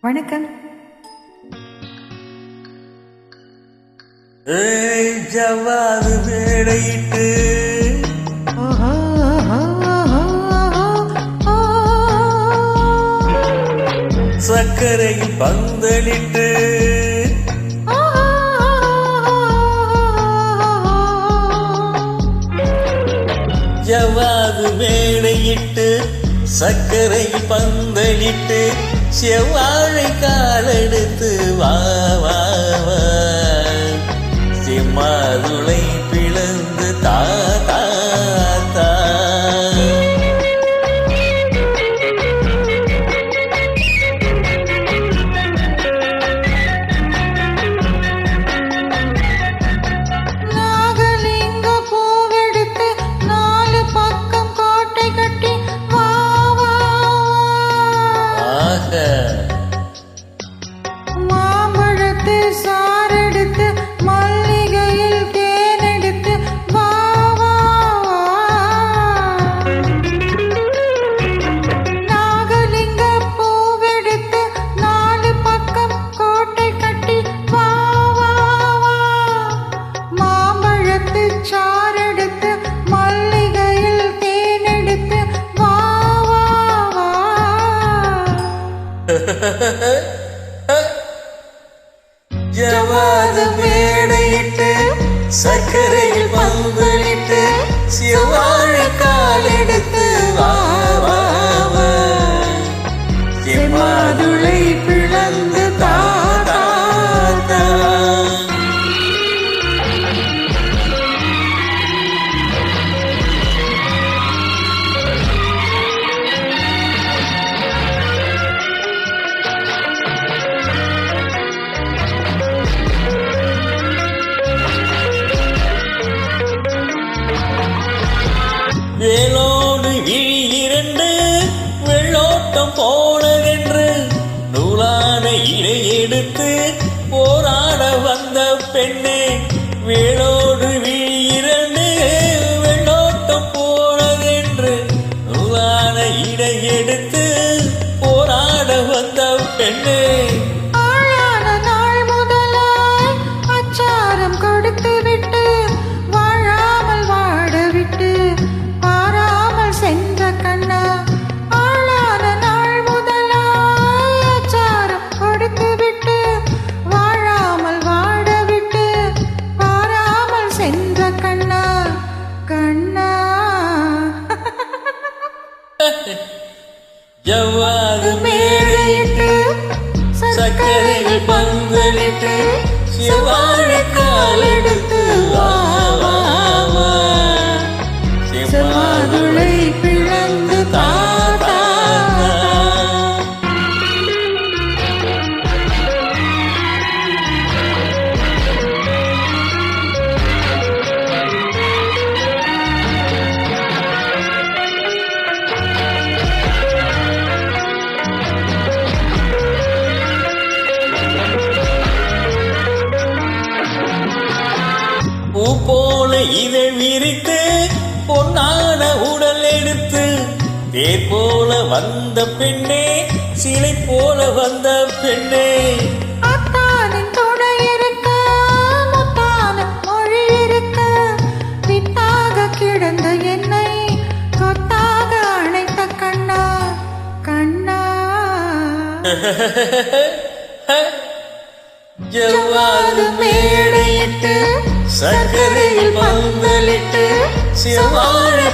வணக்கம். ஓஹோ, ஓஹோ. சர்க்கரையில் பந்தலிட்டு. ஜவ்வாது மேடையிட்டு சர்க்கரையில் பந்தலிட்டு. செவ்வாழை காலெடுத்து வா வா. ஜவாத மேடையிட்டு சர்க்கரையில் பந்தலிட்டு செவ்வாழை வெள்ளோட்டம் போனதென்று நூலான இடை எடுத்து போராட வந்த பெண்ணே வேளோடு விழி வெள்ளோட்டம் போனதென்று நூலான இடை எடுத்து போராட வந்த பெண்ணே. கேட்டு சிவாழ காலெடுத்து வா வா. போல இதை விரித்து பொன்னான உடல் எடுத்து தேர் போல வந்த பெண்ணே சிலை போல வந்த பெண்ணே. கிடந்த என்னை கொத்தாக அணைத்த கண்ணா கண்ணா. ஜவ்வாது மேடையிட்டு சர்க்கரையில் பந்தலிட்டு செவ்வாழை